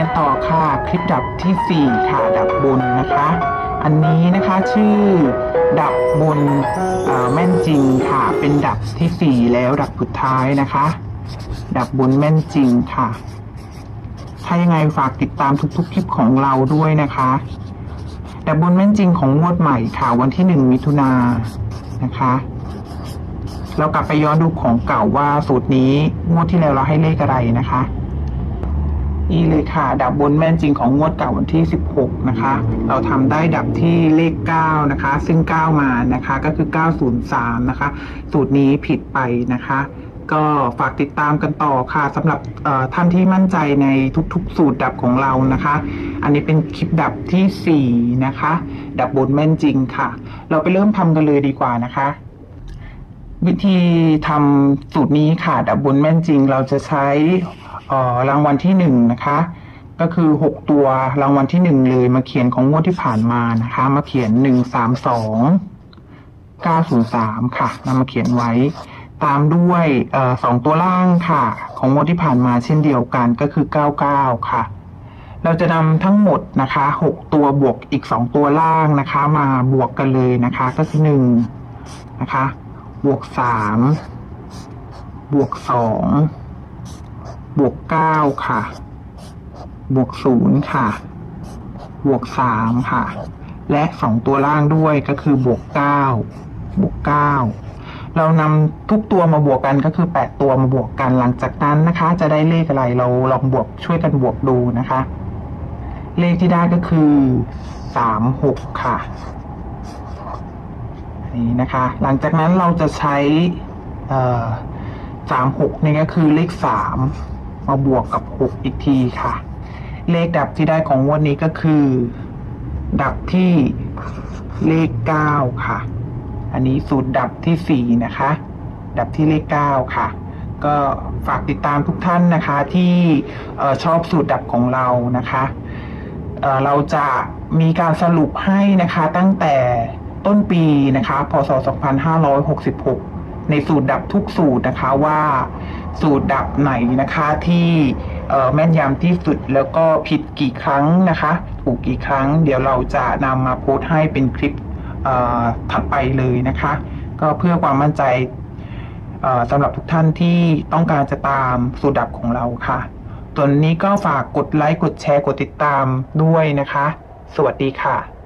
กันต่อค่ะ คลิปดับทีสี่ 4 ค่ะดับบนนะคะ อันนี้นะคะชื่อดับบนแม่นจริงค่ะ เป็นดับทีสี่ 4 แล้วดับสุดท้ายนะคะ ดับบนแม่นจริงค่ะ ถ้ายังไงฝากติดตามทุกๆคลิปของเราด้วยนะคะ ดับบนแม่นจริงของงวดใหม่ค่ะ วันที่หนึ่งมิถุนานนะคะเรากลับไปย้อนดูของเก่าว่าสูตรนี้งวดที่แล้วเราให้เลขอะไรนะคะ นี่เลยค่ะ ดับบนแม่นจริงของงวดเก่าวันที่ 16 นะคะ เราทำได้ดับที่เลข 9 นะคะ ซึ่ง 9 มานะคะ ก็คือ 903 นะคะ สูตรนี้ผิดไปนะคะก็ฝากติดตามกันต่อค่ะสำหรับท่านที่มั่นใจในทุกๆ สูตรดับของเรานะคะ อันนี้เป็นคลิปดับทีสี่4 นะคะ ดับบนแม่นจริงค่ะ เราไปเริ่มทำกันเลยดีกว่านะคะ วิธีทำสูตรนี้ค่ะ ดับบนแม่นจริง เราจะใช้ รางวัลที่หนึ่งนะคะ ก็คือหกตัวรางวัลที่หนึ่งเลยมาเขียนของงวดที่ผ่านมานะคะ มาเขียนหนึ่งสามสองเก้าศูนย์สามค่ะนำมาเขียนไว้ ตามด้วยสองตัวล่างค่ะ ของงวดที่ผ่านมาเช่นเดียวกันก็คือเก้าเก้าค่ะ เราจะนำทั้งหมดนะคะหกตัวบวกอีกสองตัวล่างนะคะ มาบวกกันเลยนะคะ ก็คือหนึ่งนะคะ บวกสามบวกสอง บวกเก้าค่ะ บวกศูนย์ค่ะ บวกสามค่ะ และสองตัวล่างด้วยก็คือบวกเก้าบวกเก้าเรานำทุกตัวมาบวกกันก็คือแปดตัวมาบวกกันหลังจากนั้นนะคะ จะได้เลขอะไรเราลองบวกช่วยกันบวกดูนะคะ เลขที่ได้ก็คือสามหกค่ะนี่นะคะ หลังจากนั้นเราจะใช้สามหกนี่ก็คือเลขสาม มาบวกกับหกอีกทีค่ะ เลขดับที่ได้ของงวดนี้ก็คือ ดับที่เลขเก้าค่ะ อันนี้สูตรดับที่สี่นะคะ ดับที่เลขเก้าค่ะ ก็ฝากติดตามทุกท่านนะคะที่ชอบสูตรดับของเรานะคะเเราจะมีการสรุปให้นะคะตั้งแต่ต้นปีนะคะ พศ 2566 ในสูตรดับทุกสูตรนะคะว่าสูตรดับไหนนะคะที่แม่นยำที่สุดแล้วก็ผิดกี่ครั้งนะคะ ถูกกี่ครั้ง เดี๋ยวเราจะนำมาโพสต์ให้เป็นคลิปถัดไปเลยนะคะ ก็เพื่อความมั่นใจสำหรับทุกท่านที่ต้องการจะตามสูตรดับของเราค่ะตัวนี้ก็ฝากกดไลค์กดแชร์กดติดตามด้วยนะคะ สวัสดีค่ะ